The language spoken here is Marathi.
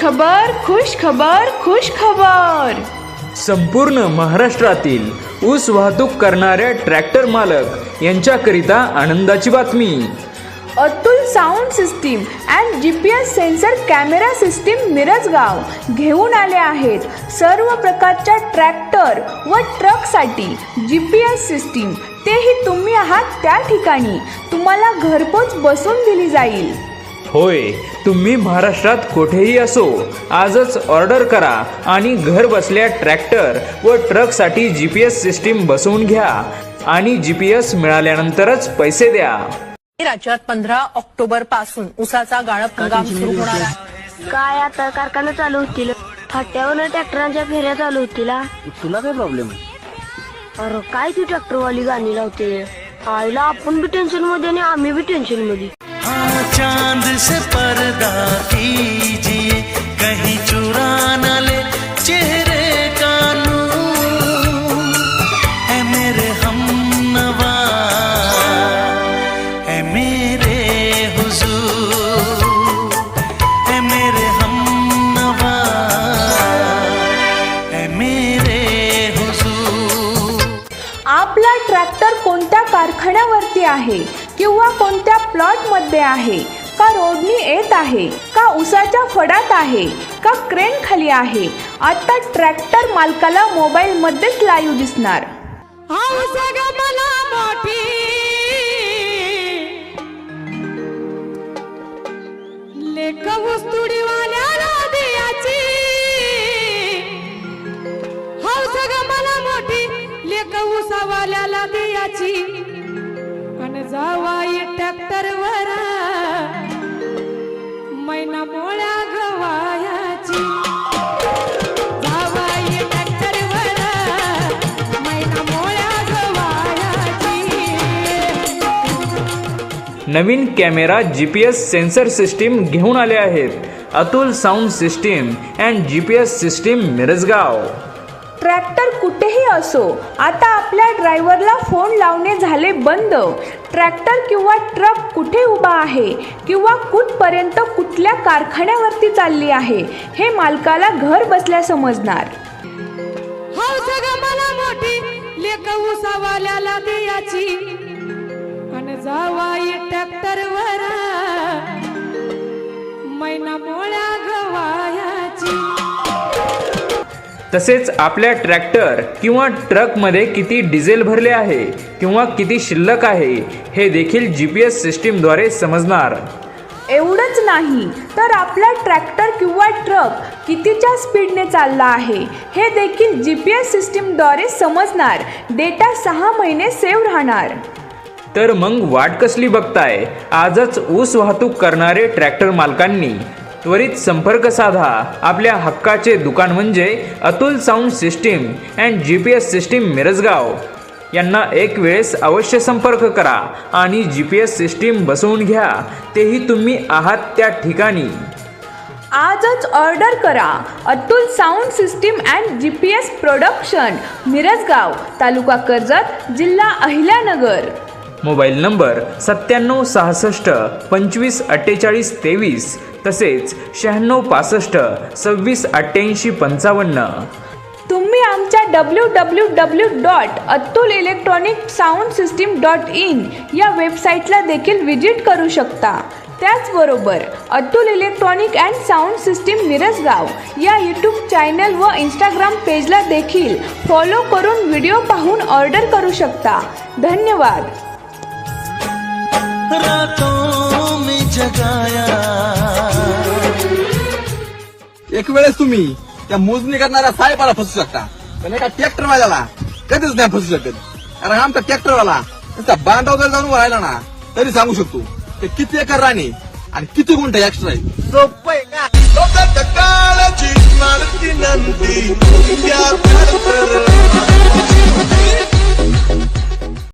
खबर खुश खबर खुश खबर संपूर्ण महाराष्ट्रातील ऊस वाहतूक करणाऱ्या ट्रॅक्टर मालक यांच्याकरिता आनंदाची बातमी. Atul sound system and G P S sensor camera system Mirajgaon घेऊन आले आहेत. सर्व प्रकारच्या ट्रॅक्टर व ट्रकसाठी जी पी एस सिस्टीम. तेही तुम्ही आहात त्या ठिकाणी. तुम्हाला घरपोच बसून दिली जाईल. होय तुम्ही महाराष्ट्रात कुठेही असो आजच ऑर्डर करा आणि घर बसल्या ट्रॅक्टर व ट्रकसाठी जी पी एस सिस्टीम बसवून घ्या आणि जी पी एस मिळाल्यानंतरच पैसे द्या. राज्यात पंधरा ऑक्टोबरपासून उसाचा गाळप हंगाम सुरू होणार आहे. काय आता कारखाना चालू होतील? फाट्यावर ट्रॅक्टरांच्या फेऱ्या चालू होतील? तुला काय प्रॉब्लेम आहे? अरे काय ती ट्रॅक्टरवाली गाणी लावते? आईला आपण बी टेन्शनमध्ये आणि आम्ही बी टेन्शनमध्ये. हाँ चांद से पर्दा कीजिए कहीं चुरा न ले चेहरे का नूर। है मेरे हमनवा है मेरे हुजूर है मेरे हमनवा है मेरे हुजूर। आपला ट्रॅक्टर कोणत्या कारखान्यावरती आहे? किंवा कोणत्या प्लॉटमध्ये आहे? का रोडनी येत आहे? का उसाच्या फडात आहे? का क्रेन खाली आहे? आता ट्रॅक्टर मालकाला मोबाईल मध्येच लाईव्ह दिसणार. मोठी लेख उसावाल्याला दियाची. मन जावाई ट्रॅक्टर वर. मैना मोळ्या गवायाची. नवीन camera G P S sensor system घेऊन आले आहेत. Atul sound system and G P S system Mirajgaon. Tractor कुठेही असो आता आपल्या ड्रायव्हरला फोन लावणे झाले बंद. ट्रॅक्टर किंवा ट्रक कुठे उभा आहे किंवा कुठपर्यंत कुठल्या कारखान्यावरती चालली आहे हे मालकाला घर बसल्या समजणार. हौस ग जावाई ट्रॅक्टर वर. मैना मोळ्या तसेच आपल्या ट्रॅक्टर किंवा ट्रकमध्ये किती डिझेल भरले आहे किंवा किती शिल्लक आहे हे देखील जी पी एस सिस्टीमद्वारे समजणार. एवढंच नाही तर आपला ट्रॅक्टर किंवा ट्रक कितीच्या स्पीडने चालला आहे हे देखील जी पी एस सिस्टीमद्वारे समजणार. डेटा सहा महिने सेव्ह राहणार. तर मग वाट कसली बघताय? आजच ऊस वाहतूक करणारे ट्रॅक्टर मालकांनी. त्वरित संपर्क साधा. आपल्या हक्काचे दुकान म्हणजे Atul sound system and G P S system Mirajgaon. यांना एक वेळेस अवश्य संपर्क करा आणि जी पी एस सिस्टीम बसवून घ्या. तेही तुम्ही आहात त्या ठिकाणी. आजच ऑर्डर करा. Atul sound system and G P S production Mirajgaon taluka Karjat जिल्हा अहिल्यानगर. मोबाईल नंबर सत्त्याण्णव सहासष्ट पंचवीस अठ्ठेचाळीस तेवीस तसेच शहाण्णव पासष्ट सव्वीस अठ्ठ्याऐंशी पंचावन्न. तुम्ही आमच्या W W W dot Atul electronic sound system dot in या वेबसाईटला देखील व्हिजिट करू शकता. त्याचबरोबर Atul electronic and sound system Mirajgaon या यूट्यूब चॅनल व इंस्टाग्राम पेजला देखील फॉलो करून व्हिडिओ पाहून ऑर्डर करू शकता. धन्यवाद. जगाया एक वेळेस तुम्ही त्या मोजणी करणाऱ्या साहेबाला फसू शकता. पण एका ट्रॅक्टर वाल्याला कधीच नाही फसू शकत. कारण आमचा ट्रॅक्टर वाला नुसता बांधाव जर जाऊन राहिला ना तरी सांगू शकतो ते किती एकर राणी आणि किती गुंठ एक्स्ट्रा आहे. सोपं आहे का काळाची मारती नंदी त्या